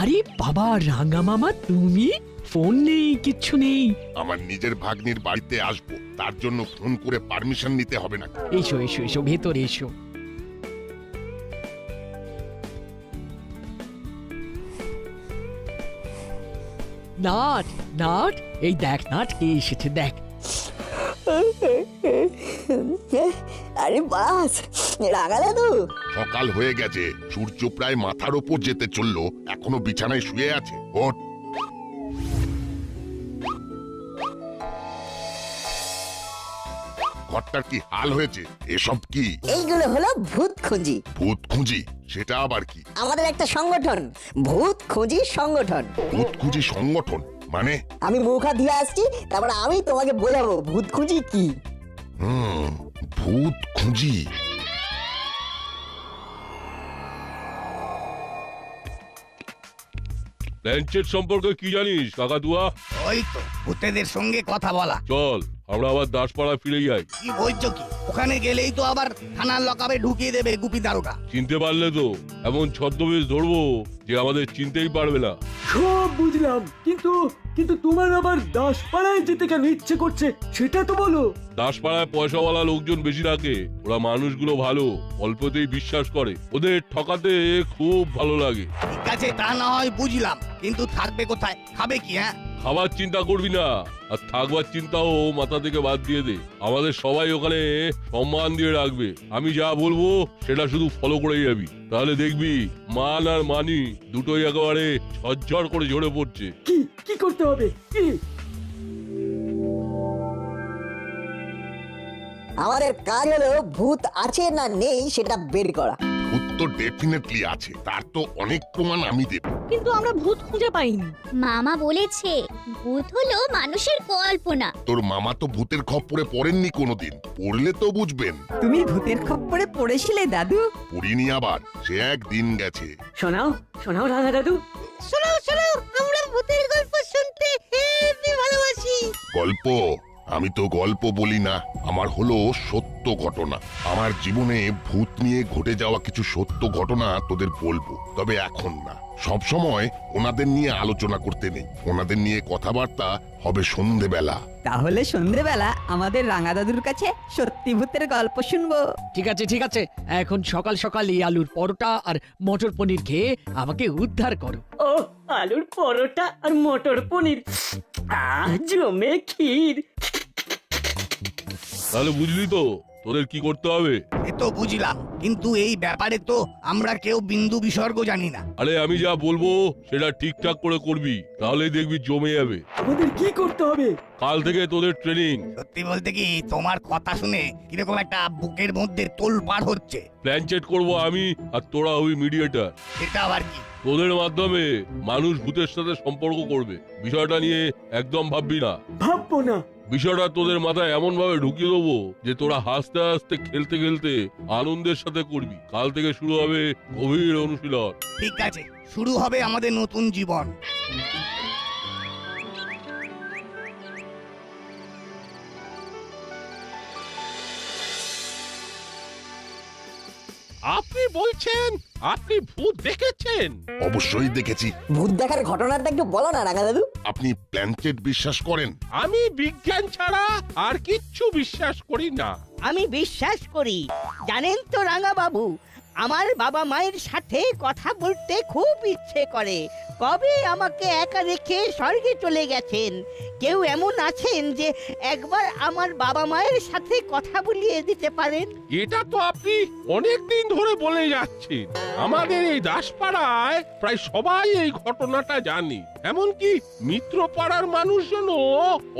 আরে বাবা রাঙা মামা তুমি? ফোন নেই কিচ্ছু নেই। আমার নিজের ভাগ্নির বাড়িতে আসব তার জন্য ফোন করে পারমিশন নিতে হবে না এসো এসো এসো ভেতরে এসো। নাট নাট এই দেখ নাট কে এসেছে দেখ। আরে বাস রাগা দাদু সকাল হয়ে গেছে। সূর্য প্রায় মাথার ওপর যেতে চলল এখনও বিছানায় শুয়ে আছে। ওঠ। ঘরটার কি হাল হয়েছে? এসব কি? এইগুলো হলো ভূত খুঁজি। ভূত খুঁজি? সেটা আবার কি? আমাদের একটা সংগঠন। ভূত খুঁজি সংগঠন। ভূত খুঁজি সংগঠন? মানে? আমি মুখা দিয়ে আসছি তারপর আমি তোমাকে বোঝাবো ভূত খুঁজি কি। হুম ভূত খুঁজি। প্ল্যানচেট সম্পর্কে কি জানিস কাকাতুয়া? ওই তো ভূতেদের সঙ্গে কথা বলা। চল আমরা আবার দাসপাড়া ফিরে যাই। কি বলছো কি? ওখানে গেলেই তো আবার থানার লকাবে ঢুকিয়ে দেবে গুপি দারোগা। চিনতে পারলে তো এমন ছদ্মবেশ ধরবো যে আমাদের চিনতেই পারবে না। সব বুঝলাম কিন্তু কিন্তু তোমার আবার দাসপাড়ায় যেতে কেন ইচ্ছে করছে সেটা তো বলো। দাসপাড়ায় পয়সাওয়ালা লোকজন বেশি থাকে ওরা মানুষগুলো ভালো অল্পতেই বিশ্বাস করে। ওদের ঠকাতে খুব ভালো লাগে। ঠিক আছে তা না হয় বুঝলাম। কিন্তু থাকবে কোথায়? খাবে কি হ্যাঁ? খাবার চিন্তা করবি না। আর থাকবার চিন্তাও মাথা থেকে বাদ দিয়ে দে। আমাদের সবাই ওখানে সম্মান দিয়ে রাখবে। আমি যা বলব সেটা শুধু ফলো করে যাবি। তাহলে দেখবি মান আর মানি দুটোই একেবারে ঝরঝর করে ঝরে পড়ছে। কি কি করতে হবে? কি? আমাদের কাজ হলো ভূত আছে না নেই সেটা বের করা। তো ডেফিনেটলি আছে। তার তো অনেক প্রমাণ আমি দেব। কিন্তু আমরা ভূত খুঁজে পাইনি। মামা বলেছে ভূত হলো মানুষের কল্পনা। তোর মামা তো ভূতের খপ্পরে পড়েননি কোনোদিন। পড়লে তো বুঝবেন। তুমি ভূতের খপ্পরে পড়েছিলে দাদু। পড়িনি আবার। সে এক দিন গেছে। শোনাও শোনাও রাঙা দাদু। শোনাও শোনাও আমরা ভূতের গল্প শুনতে হেবি ভালোবাসি। গল্প? আমি তো গল্প বলি না আমার হলো সত্য ঘটনা। আমার জীবনে ভূত নিয়ে ঘটে যাওয়া কিছু সত্য ঘটনা তোদের বলব তবে এখন না। সব সময় ওনাদের নিয়ে আলোচনা করতে নেই ওনাদের নিয়ে কথাবার্তা হবে সন্ধেবেলা। তাহলে সন্ধেবেলা আমাদের রাঙা দাদুর কাছে সত্যি ভূতের গল্প শুনব। ঠিক আছে ঠিক আছে। এখন সকাল সকাল এই আলুর পরোটা আর মটর পনির খেয়ে আমাকে উদ্ধার করো। ও আলুর পরোটা আর মটর পনির। আহ জমে ক্ষীর। তাহলে বুঝলি তো তোদের কি করতে হবে? এ তো বুঝলাম কিন্তু এই ব্যাপারে তো আমরা কেউ বিন্দু বিসর্গ জানি না। আরে আমি যা বলব সেটা ঠিকঠাক করে করবি তাহলে দেখবি জমে যাবে। আমাদের কি করতে হবে? কাল থেকে তোদের ট্রেনিং সত্যি বলতে কি তোমার কথা শুনে কীরকম একটা বুকের মধ্যে তোল পার হচ্ছে। প্ল্যান চেট করব আমি আর তোরা হবি মিডিয়েটার এটা আবার কি? তোদের মাধ্যমে মানুষ ভূতের সাথে সম্পর্ক করবে। বিষয়টা নিয়ে একদম ভাববি না। ভাববো না। বিষয়টা তোদের মাথায় এমন ভাবে ঢুকিয়ে দেবো যে তোরা হাসতে হাসতে, খেলতে খেলতে আনন্দের সাথে করবি। কাল থেকে শুরু হবে গভীর অনুশীলন। ঠিক আছে, শুরু হবে আমাদের নতুন জীবন। আপনি বলছেন আপনি ভূত দেখেছেন? অবশ্যই দেখেছি। ভূত দেখার ঘটনাটা একটু বলো না রাঙা দাদু। আপনি প্ল্যানচেট বিশ্বাস করেন? আমি বিজ্ঞান ছাড়া আর কিচ্ছু বিশ্বাস করি না। আমি বিশ্বাস করি। জানেন তো রাঙা বাবু আমার বাবা মায়ের সাথে কথা বলতে খুব ইচ্ছে করে। কবে আমাকে একা রেখে স্বর্গে চলে গেছেন? কেউ এমন আছেন যে একবার আমার বাবা মায়ের সাথে কথা বলিয়ে দিতে পারেন? এটা তো আপনি অনেক দিন ধরে বলে যাচ্ছেন। আমাদের এই দাসপাড়ায় প্রায় সবাই এই ঘটনাটা জানে। এমনকি মিত্রপাড়ার মানুষজনও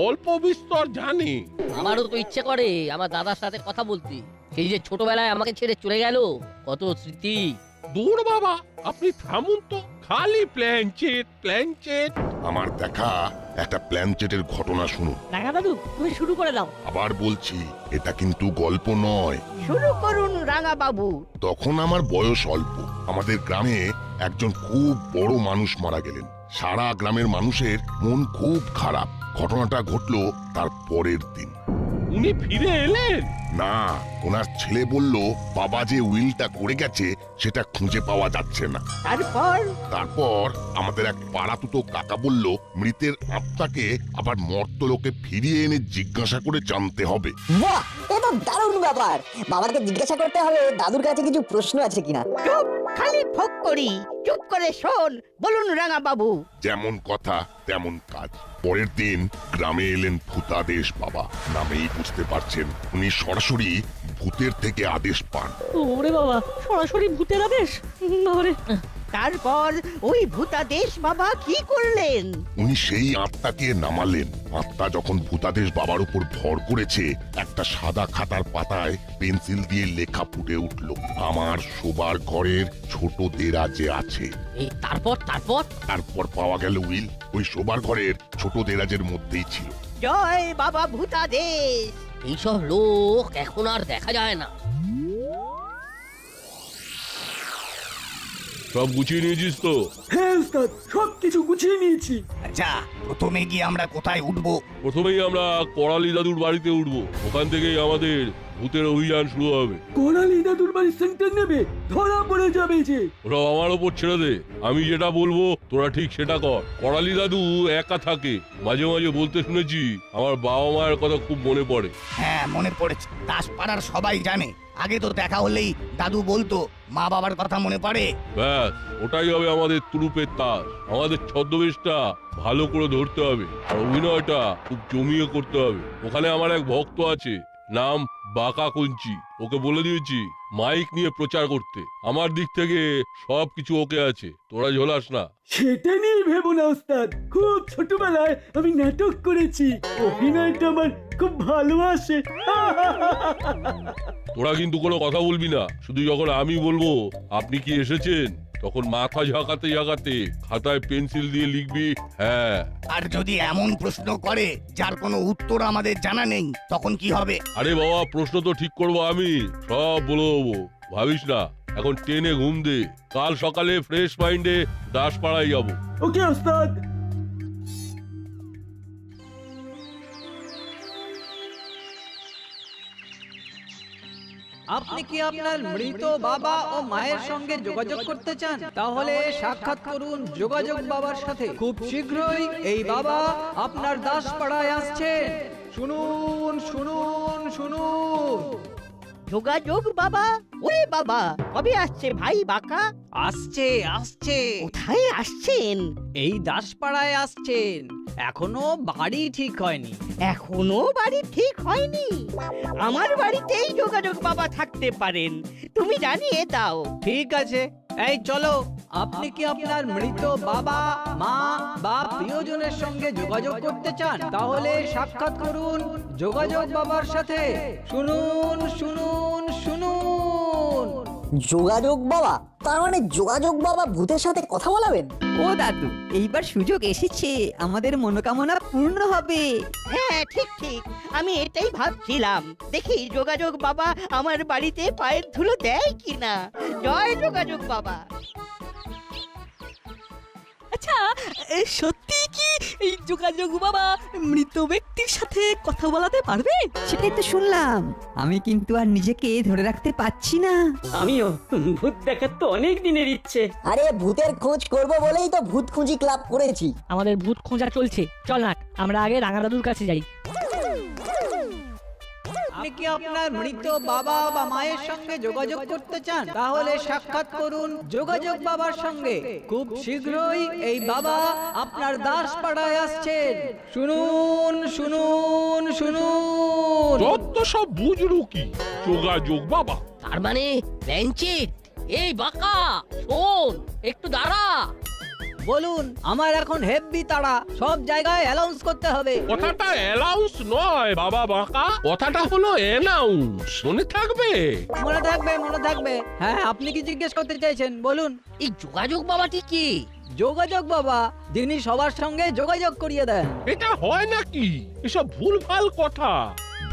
অল্প বিস্তর জানে। আমারও তো ইচ্ছে করে আমার দাদার সাথে কথা বলতে। সেই যে ছোটবেলায় আমাকে ছেড়ে চলে গেল কত স্মৃতি। দূর বাবা আপনি থামুন তো। খালি প্ল্যানচেট প্ল্যানচেট। আমার দেখা একটা প্ল্যানচেটের ঘটনা শুনুন। রাঙা দাদু তুমি শুরু করে দাও। আবার বলছি এটা কিন্তু গল্প নয়। শুরু করুন রাঙা বাবু তখন আমার বয়স অল্প। আমাদের গ্রামে একজন খুব বড় মানুষ মারা গেলেন। সারা গ্রামের মানুষের মন খুব খারাপ। ঘটনাটা ঘটলো তার পরের দিন। উনি ফিরে এলেন? না ওনার ছেলে বলল বাবা যে উইলটা করে গেছে সেটা খুঁজে পাওয়া যাচ্ছে না। তারপর? তারপর আমাদের এক পাড়াতুতো কাকা বলল মৃতের আত্মাকে আবার মর্তলোকে ফিরিয়ে এনে জিজ্ঞাসা করে জানতে হবে। বাহ এ তো দারুণ ব্যাপার। বাবাকে জিজ্ঞাসা করতে হবে দাদুর কাছে কিছু প্রশ্ন আছে কিনা? চুপ খালি ফোক করি। চুপ করে শোন বলুন রাঙা বাবু যেমন কথা তেমন কাজ। পরের দিন গ্রামে এলেন ভূতাদেশ বাবা। নামেই বুঝতে পারছেন, উনি সরাসরি ভূতের থেকে আদেশ পান। ওরে বাবা, সরাসরি ভূতের আদেশ? তারপর ওই ভূতাদেশ বাবা কি করলেন? উনি সেই আত্মাকে নামালেন। আত্মা যখন ভূতাদেশ বাবার উপর ভর করেছে একটা সাদা খাতার পাতায় পেন্সিল দিয়ে লেখা ফুটে উঠল আমার শোবার ঘরের ছোট দেরা যে আছে তারপর তারপর? তারপর পাওয়া গেল উইল ওই শোবার ঘরের ছোট দেরাজের মধ্যেই ছিল। জয় বাবা ভূতাদেশ! এইসব লোক এখন আর দেখা যায় না। সব গুছিয়ে নিয়েছিস তো? হ্যাঁ উস্তাদ সব কিছু গুছিয়ে নিয়েছি। আচ্ছা প্রথমে গিয়ে আমরা কোথায় উঠবো? প্রথমেই আমরা করালি দাদুর বাড়িতে উঠবো। ওখান থেকেই আমাদের ভূতের অভিযান শুরু হবে। করালি দাদুর বাড়ির সেন্টার নেবে ধরা পড়ে যাবে যে। ওরা আমার ওপর ছেড়ে দে আমি যেটা বলব তোরা ঠিক সেটা কর। করালি দাদু একা থাকে মাঝে মাঝে বলতে শুনেছি আমার বাবা মায়ের কথা খুব মনে পড়ে। হ্যাঁ মনে পড়েছে দাসপাড়ার সবাই জানে। আগে তো দেখা হলেই দাদু বলতো মা বাবার কথা মনে পড়ে। ব্যাস ওটাই হবে আমাদের তুরুপের তাস। আমাদের ছদ্মবেশটা ভালো করে ধরতে হবে আর অভিনয়টা খুব জমিয়ে করতে হবে। ওখানে আমার এক ভক্ত আছে নাম বাঁকা কঞ্চি ওকে বলে দিয়েছি মাইক নিয়ে প্রচার করতে। আমার দিক থেকে সবকিছু ওকে আছে তোরা ঝোলাস না। সেটা নিয়ে ভেবো না উস্তাদ খুব ছোটবেলায় আমি নাটক করেছি। অভিনয়টা আমার খুব ভালো আসে। তোরা কিন্তু কোনো কথা বলবি না। শুধু যখন আমি বলব আপনি কি এসেছেন? তখন মাথা ঝাঁকাতে ঝাঁকাতে খাতায় পেন্সিল দিয়ে লিখবি হ্যাঁ। আর যদি এমন প্রশ্ন করে যার কোনো উত্তর আমাদের জানা নেই তখন কি হবে? আরে বাবা প্রশ্ন তো ঠিক করব আমি। সব বলে দেবো। ভাবিস না এখন ট্রেনে ঘুম দে। কাল সকালে ফ্রেশ মাইন্ডে দাসপাড়ায় যাব। ওকে উস্তাদ আপনি কি আপনার মৃত বাবা ও মায়ের সঙ্গে যোগাযোগ করতে চান? তাহলে সাক্ষাৎ করুন যোগাযোগ বাবার সাথে। খুব শীঘ্রই এই বাবা আপনার দাসপাড়ায় আসছেন শুনুন শুনুন শুনুন। যোগাযোগ বাবা ওরে বাবা কবে আসছে ভাই বাঁকা? আসছে আসছে। কোথায় আসছেন? এই দাসপাড়ায় আসছেন। এখনও বাড়ি ঠিক হয়নি। এখনও বাড়ি ঠিক হয়নি? আমার বাড়িতেই যোগাযোগ বাবা থাকতে পারেন। তুমি জানিয়ে দাও। ঠিক আছে। এই চলো আপনি কি আপনার মৃত বাবা মা বা প্রিয়জনের সঙ্গে যোগাযোগ করতে চান? তাহলে সাক্ষাৎ করুন যোগাযোগ বাবার সাথে। শুনুন শুনুন শুনুন। যোগাযোগ বাবা তার মানে যোগাযোগ বাবা ভূতের সাথে কথা বলাবেন? ও দাদু এইবার সুযোগ এসেছে আমাদের মনোকামনা পূর্ণ হবে। হ্যাঁ ঠিক ঠিক আমি এটাই ভাবছিলাম। দেখি যোগাযোগ বাবা আমার বাড়িতে পায়ের ধুলো দেয় কিনা। জয় যোগাযোগ বাবা। আচ্ছা সত্যি কি এই যোগাযোগ বাবা মৃত ব্যক্তির সাথে কথা বলাতে পারবে? সেটাই তো শুনলাম। আমি কিন্তু আর নিজেকে ধরে রাখতে পারছি না। আমিও। ভূত দেখার তো অনেক দিনের ইচ্ছে। আরে ভূতের খোঁজ করব বলেই তো ভূত খুঁজি ক্লাব করেছি। আমাদের ভূত খোঁজা চলছে। চল না আমরা আগে রাঙা দাদুর কাছে যাই। আপনি কি আপনার মৃত বাবা বা মায়ের সঙ্গে যোগাযোগ করতে চান? তাহলে সাক্ষাৎ করুন যোগাযোগ বাবার সঙ্গে। খুব শীঘ্রই এই বাবা আপনার দাসপাড়ায় আসছেন। শুনুন শুনুন শুনুন। যত সব বুঝলু কি যোগাযোগ বাবা। তার মানে ল্যাঞ্চেট এই বাঁকা শোন একটু দাঁড়া। বলুন আমার এখন হেভি তাড়া সব জায়গায় অ্যালাউন্স করতে হবে। কথাটা অ্যালাউন্স নয় বাবা বাঁকা। কথাটা হলো অ্যানাউন্স মনে থাকবে? মনে থাকবে মনে থাকবে। হ্যাঁ আপনি কি জিজ্ঞেস করতে চাইছেন? বলুন। এই যোগাযোগ বাবাটি কি? যোগাযোগ বাবা যিনি সবার সঙ্গে যোগাযোগ করিয়ে দেন। এটা হয় নাকি? এসব ভুলভাল কথা।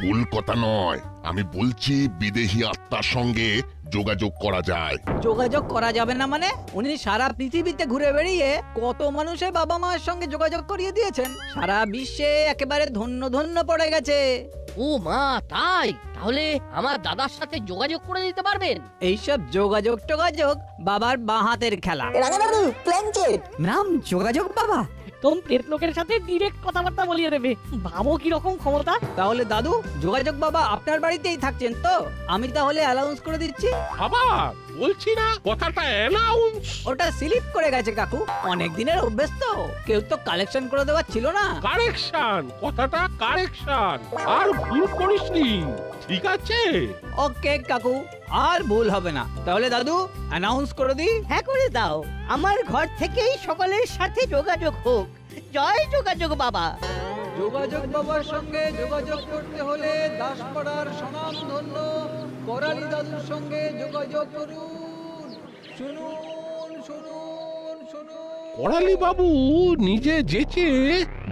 ভুল কথা নয়। আমি বলছি বিদেহী আত্মার সঙ্গে যোগাযোগ করা যায়। যোগাযোগ করা যাবে না মানে? উনি সারা পৃথিবীতে ঘুরে বেড়িয়ে কত মানুষের বাবা মায়ের সঙ্গে যোগাযোগ করিয়ে দিয়েছেন? সারা বিশ্বে একেবারে ধন্য ধন্য পড়ে গেছে। ও মা তাই? তাহলে আমার দাদার সাথে যোগাযোগ করে দিতে পারবেন? এইসব যোগাযোগ টোগাযোগ বাবার বাঁ হাতের খেলা। রাঙা দাদু প্ল্যানচেট নাম যোগাযোগ বাবা। একদম পেট লোকের সাথে ডিরেক্ট কথাবার্তা বলিয়ে দেবে। ভাবো কি রকম ক্ষমতা। তাহলে দাদু যোগাযোগ বাবা আপনার বাড়িতেই থাকছেন তো? আমি তাহলে অ্যালাউন্স করে দিচ্ছি। আবার বলছি না কথাটা অ্যানাউন্স ওটা স্লিপ করে গেছে কাকু। অনেক দিনের অভ্যেস তো। কেউ তো কালেকশন করে দেওয়ার ছিল না। কারেকশন কথাটা কারেকশন আর ভুল করিসনি। ঠিক আছে? ওকে কাকু। আর ভুল হবে না। তাহলে দাদু অ্যানাউন্স করে দিই। হ্যাঁ করে দাও। আমার ঘর থেকেই সকলের সাথে যোগাযোগ হোক। জয় যোগাযোগ বাবা। যোগাযোগ বাবার সঙ্গে যোগাযোগ করতে হলে দাসপাড়ার স্বনামধন্য করালি দাদুর সঙ্গে যোগাযোগ করুন। শুনুন শুনুন শুনুন। করালি বাবু নিজে যেচে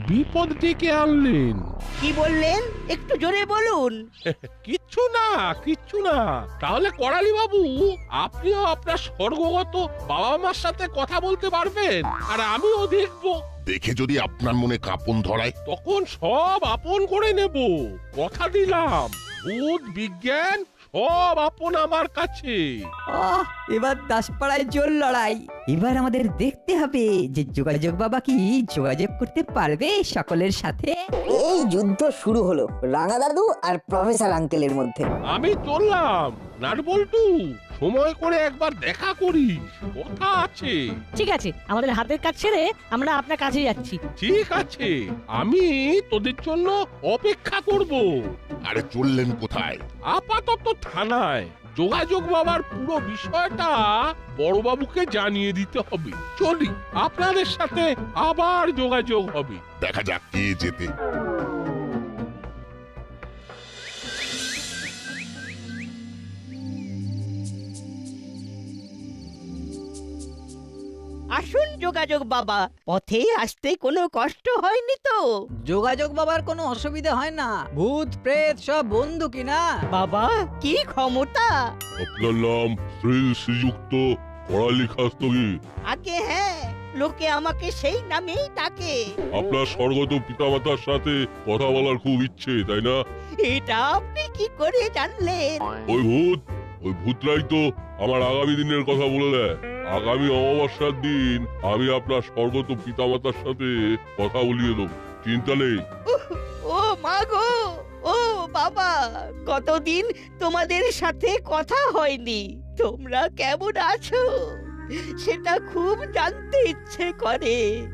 বিপদ ডেকে আনলেন। কি বললেন? একটু জোরে বলুন। কিচ্ছু না কিচ্ছু না। তাহলে করালি বাবু আপনিও আপনার স্বর্গগত বাবা মার সাথে কথা বলতে পারবেন আর আমিও দেখব। দেখে যদি আপনার মনে কাঁপন ধরায়। তখন সব আপন করে নেব। কথা দিলাম। ভূত বিজ্ঞান সব আপন আমার কাছে। আহ, এবার দাসপাড়ায় জোর লড়াই। এবার আমাদের দেখতে হবে যে যোগাযোগ বাবা কি যোগাযোগ করতে পারবে সকলের সাথে। এই যুদ্ধ শুরু হলো রাঙা দাদু আর প্রফেসর আঙ্কেলের মধ্যে। আমি চললাম। নাটবল্টু সময় করে একবার দেখা করিস। কথা আছে। ঠিক আছে আমাদের হাতের কাজ ছেড়ে আমরা আপনার কাছে যাচ্ছি। ঠিক আছে আমি তোদের জন্য অপেক্ষা করব। আরে চললেন কোথায়? আপাতত থানায়। যোগাযোগ বাবার পুরো বিষয়টা বড়বাবুকে জানিয়ে দিতে হবে। চলি আপনাদের সাথে আবার যোগাযোগ হবে। দেখা যাক কে যেতে। আসুন যোগাযোগ বাবা। পথে আসতে কোনো কষ্ট হয়নি তো? যোগাযোগ বাবার কোনো অসুবিধা হয় না। ভূত প্রেত সব বন্ধু কিনা বাবা কি ক্ষমতা? আপনার নাম শ্রী শ্রীযুক্ত পড়ালি খাস্তগি আগে হ্যাঁ লোকে আমাকে সেই নামেই ডাকে। আপনার স্বর্গত পিতামাতার সাথে কথা বলার খুব ইচ্ছে তাই না? এটা আপনি কি করে জানলেন? ওই ভূত ওই ভূতরাই তো আমার আগামী দিনের কথা বলে দেয়। আগামী অমাবস্যার দিন আমি আপনার স্বর্গত পিতামাতার সাথে কথা বলিয়ে দেবো। চিন্তা নেই। ও মা গো ও বাবা কতদিন তোমাদের সাথে কথা হয়নি? তোমরা কেমন আছো? সেটা খুব জানতে ইচ্ছে করে।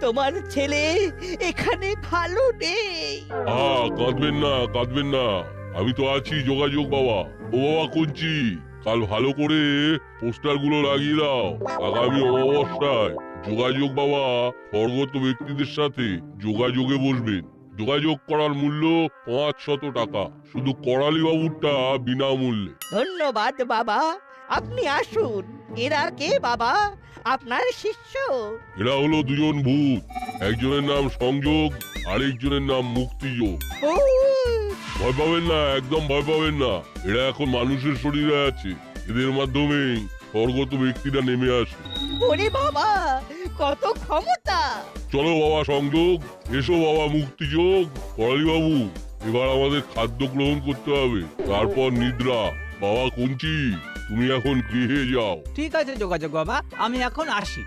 তোমার ছেলে এখানে ভালো নেই। আহ কাঁদবেন না কাঁদবেন না। আমি তো আছি যোগাযোগ বাবা। ও বাবা কুঞ্চি কাল ভালো করে পোস্টারগুলো লাগিয়ে দাও। আগামী অমাবস্যায় যোগাযোগ বাবা স্বর্গত ব্যক্তিদের সাথে যোগাযোগে বসবেন। যোগাযোগ করার মূল্য পাঁচ শত টাকা। শুধু করালি বাবুরটা বিনামূল্যে। ধন্যবাদ বাবা। আপনি আসুন। এরা কে বাবা? আপনার শিষ্য। এরা হলো দুজন ভূত। একজনের নাম সংযোগ আরেকজনের নাম মুক্তিযোগ। ভয় পাবেন না একদম ভয় পাবেন না। এরা এখন মানুষের শরীরে আছে। এদের মাধ্যমে স্বর্গত ব্যক্তিরা নেমে আসে। ওরে বাবা কত ক্ষমতা! চলো বাবা সংযোগ এসো বাবা মুক্তিযোগ। করালি বাবু এবার আমাদের খাদ্য গ্রহণ করতে হবে। তারপর নিদ্রা। বাবা কুঞ্চি তুমি এখন গৃহে যাও। ঠিক আছে যোগাযোগ বাবা আমি এখন আসি।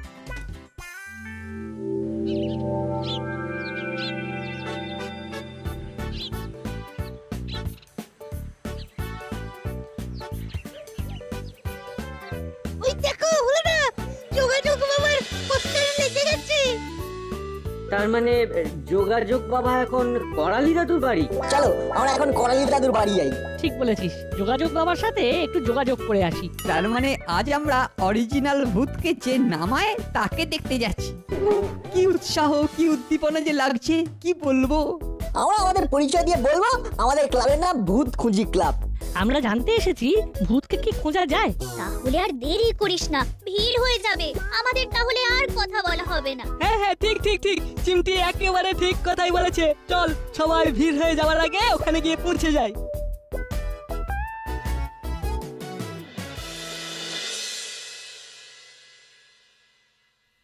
তার মানে যোগাযোগ বাবা এখন করালি দাদুর বাড়ি? চলো আমরা এখন করালি দাদুর বাড়ি যাই। ঠিক বলেছিস। যোগাযোগ বাবার সাথে একটু যোগাযোগ করে আসি। তার মানে আজ আমরা অরিজিনাল ভূতকে যে নামায় তাকে দেখতে যাচ্ছি। কি উৎসাহ কি উদ্দীপনা যে লাগছে কি বলব? আমরা আমাদের পরিচয় দিয়ে বলব আমাদের ক্লাবের নাম ভূত খুঁজি ক্লাব। আমরা জানতে এসেছি ভূতকে কি খোঁজা যায়। তাহলে আর দেরি করিস না ভিড় হয়ে যাবে। আমাদের তাহলে আর কথা বলা হবে না। হ্যাঁ হ্যাঁ ঠিক ঠিক ঠিক। চিমটি একেবারে ঠিক কথাই বলেছে। চল সবাই ভিড় হয়ে যাওয়ার আগে ওখানে গিয়ে পৌঁছে যাই।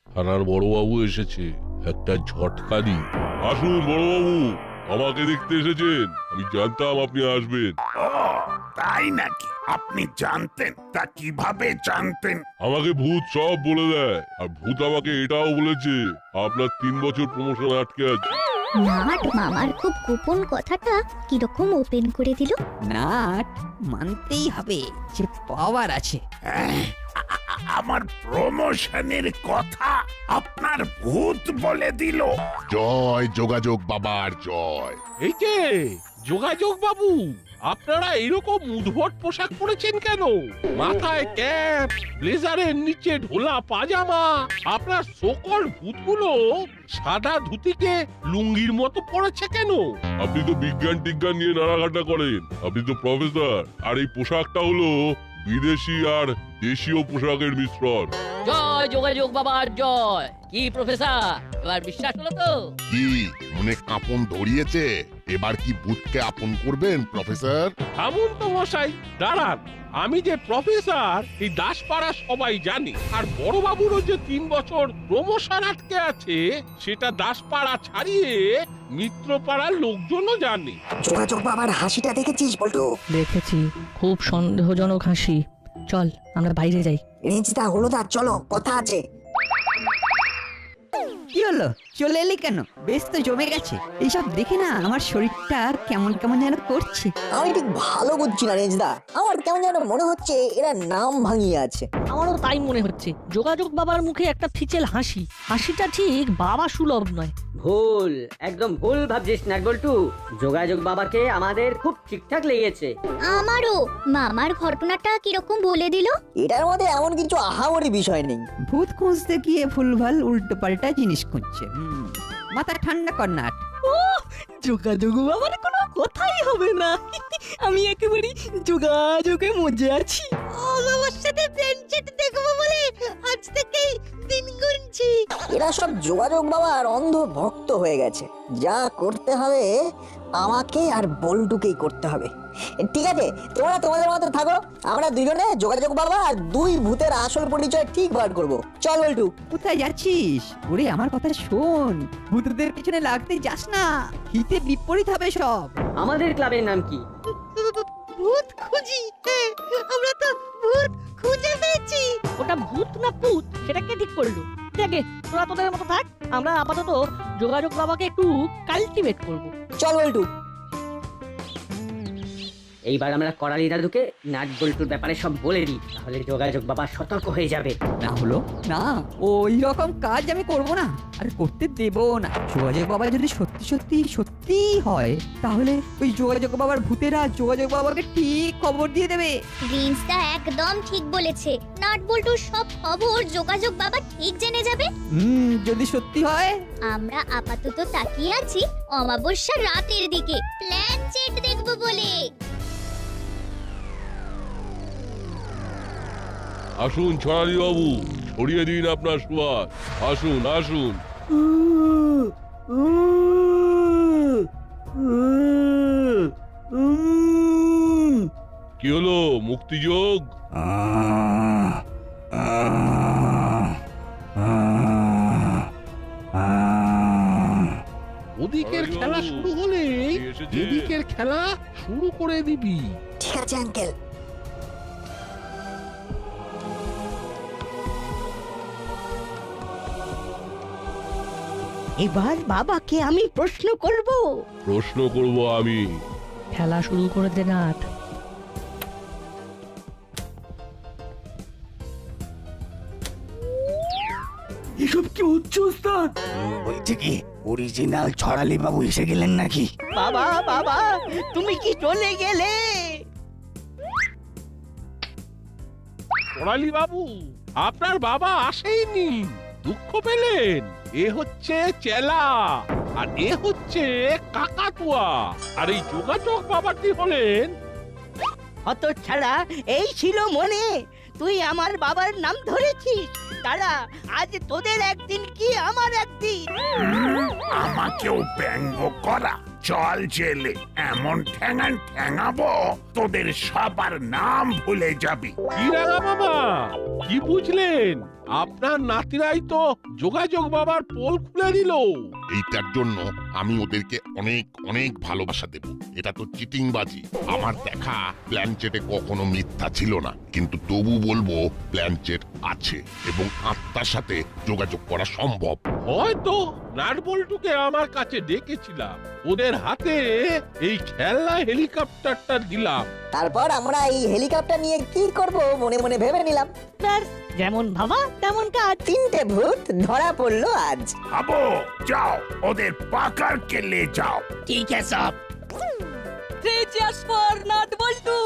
থানার বড়বাবু এসেছে। একটা ঝটকা দি আসুন বড়বাবু। আমাকে দেখতে এসেছেন। আমি জানতাম আপনি আসবেন। ও তাই নাকি? আপনি জানতেন? তা কীভাবে জানতেন? আমাকে ভূত সব বলে দেয়। আর ভূত আমাকে এটাও বলেছে আপনার তিন বছর প্রমোশন আটকে আছে। নাট মামার খুব গোপন কথাটা কীরকম ওপেন করে দিল? নাট মানতেই হবে যে পাওয়ার আছে। আ- আমার প্রমোশনের কথা আপনার ভূত বলে দিল। জয় যোগাযোগ বাবার জয়। এই যে যোগাযোগ বাবু আপনারা এরকম উদ্ভট পোশাক পরেছেন কেন? মাথায় ক্যাপ ব্লেজারের নিচে ঢোলা পাজামা আপনার সকল ভূতগুলো সাদা ধুতিকে লুঙ্গির মতো পড়েছে কেন? আপনি তো বিজ্ঞান টিজ্ঞান নিয়ে নাড়াঘাটা করেন আপনি তো প্রফেসর আর এই পোশাকটা হলো বিদেশি আর দেশীয় পোশাকের মিশ্রণ। জয় যোগাযোগ বাবার জয়। কি প্রফেসর? এবার বিশ্বাস হলো তো? কি মনে কাঁপন ধরিয়েছে? এবার কি ভূতকে আপন করবেন প্রফেসর? থামুন তো মশাই দাঁড়ান। আমি যে প্রফেসর এই দাসপাড়া সবাই জানি। আর বড় বাবুরও যে তিন বছর প্রমোশন আটকে আছে সেটা দাসপাড়া ছাড়িয়ে মিত্রপাড়ার লোকজনও জানে। যোগাযোগ বাবার হাসিটা দেখেছিস বল্টু? দেখেছি। খুব সন্দেহজনক হাসি। চল আমরা বাইরে যাই। রেঞ্জদা হলুদা চলো কথা আছে। কি হলো? চলে এলি কেন? বেশ তো জমে গেছে। এইসব দেখে না আমার শরীরটা কেমন কেমন যেন করছে। আমি ঠিক ভালো বুঝছি না রেঞ্জদা আমার কেমন যেন মনে হচ্ছে এরা নাম ভাঙিয়ে আছে। আমারও তাই মনে হচ্ছে। যোগাযোগ বাবার মুখে একটা ফিচেল হাসি। হাসিটা ঠিক বাবা সুলভ নয়। ভুল একদম ভুল ভাবছিস না বল্টু যোগাযোগ বাবাকে আমাদের খুব ঠিকঠাক লেগেছে। আমারও। মামার ঘটনাটা কীরকম বলে দিল? এটার মধ্যে এমন কিছু আহামরি বিষয় নেই। ভূত খুঁজতে গিয়ে ভুলভাল উল্টো পাল্টা জিনিস খুঁজছে। হুম, মাথা ঠান্ডা কর নাট ও যোগাযোগ বাবার কোনো কথাই হবে না। আমি একেবারে যোগাযোগে মজে আছি। বাবার সাথে ফ্রেন্ডশিপ দেখব বলে আজ থেকেই দিন গুনছি। এরা সব যোগাযোগ বাবার অন্ধ ভক্ত হয়ে গেছে। যা করতে হবে আমাকে আর বল্টুকেই করতে হবে। ঠিক আছে তোমরা তোমাদের মতো থাকো আমরা দুজনে যোগাযোগ বাবা আর দুই ভূতের আসল পরিচয় ঠিক বার করব। চল বল্টু। কোথায় যাচ্ছিস? ওরে আমার কথা শোন। ভূতদের পিছনে লাগতে যাস না। হিতে বিপরীত হবে সব। আমাদের ক্লাবের নাম কি? ভূত খুঁজি। আমরা তো ভূত খুঁজে পেয়েছি। ওটা ভূত না পুত? সেটা কে ঠিক করল? দেখে তোরা তোদের মতো থাক। আমরা আপাতত যোগাযোগ বাবাকে একটু কাল্টিভেট করব। চল বল্টু। এইবার আমরা করালি দাদুকে নাট বল্টুর ব্যাপারে সব বলে দিই তাহলে যোগাযোগ বাবা সতর্ক হয়ে যাবে। না হলো? না ওই রকম কাজ আমি করব না আর করতে দেব না। যোগাযোগ বাবা যদি সত্যি সত্যি সত্যি হয় তাহলে ওই যোগাযোগ বাবার ভূতেরা যোগাযোগ বাবাকে ঠিক খবর দিয়ে দেবে। রিন্সটা একদম ঠিক বলেছে। নাট বল্টুর সব খবর যোগাযোগ বাবা ঠিক জেনে যাবে। হুম যদি সত্যি হয়। আমরা আপাতত তাকিয়ে আছি অমাবস্যার রাতের দিকে। প্ল্যান চেট দেখব বলে। আসুন ছড়ালি বাবু ছড়িয়ে দিন আপনার সুয়াদ আসুন আসুন। কি হলো মুক্তিযোগ? ওদিকের খেলা শুরু হলে। এদিকের খেলা শুরু করে দিবি। ঠিক আছে আঙ্কেল। এবার বাবাকে আমি প্রশ্ন করব। প্রশ্ন করব আমি। খেলা শুরু করে দে নাট এসব কি হচ্ছে ওস্তাদ বলছি কি অরিজিনাল ছড়ালি বাবু এসে গেলেন নাকি? বাবা বাবা তুমি কি চলে গেলে? করালি বাবু আপনার বাবা আসেইনি। দুঃখ পেলেন। এ হচ্ছে চেলা আর এ হচ্ছে কাকাতুয়া। আর এই যোগাযোগ বাবাটি হলেন হত ছাড়া এই ছিল মনে। তুই আমার বাবার নাম ধরেছিস। তারা আজ তোদের একদিন কি আমার একদিন? আমাকেও ব্যঙ্গ করা। চল জেলে এমন ঠ্যাঙান ঠ্যাঙাবো তোদের সবার নাম ভুলে যাবি। কি বাবা কি বুঝলেন? আপনার নাতিরাই তো যোগাযোগ বাবার পোল খুলে দিল। এইটার জন্য আমি ওদেরকে অনেক অনেক ভালোবাসা দেব। এটা তো চিটিংবাজি। আমার দেখা প্ল্যান চেটে কখনো মিথ্যা ছিল না। কিন্তু তবু বলব প্ল্যান চেট আছে এবং আত্মার সাথে যোগাযোগ করা সম্ভব। হয়তো নাটবল্টুকে আমার কাছে ডেকেছিলাম। ওদের হাতে এই খেলনা হেলিকপ্টারটা দিলাম। তারপর আমরা এই হেলিকপ্টার নিয়ে কি করব মনে মনে ভেবে নিলাম। ব্যাস যেমন ভাবা তেমন কাজ তিনটে ভূত ধরা পড়ল আজ। আবো যাও ওদের পাকার কেলে যাও। ঠিক আছে সব। Three cheers for nut Boltu!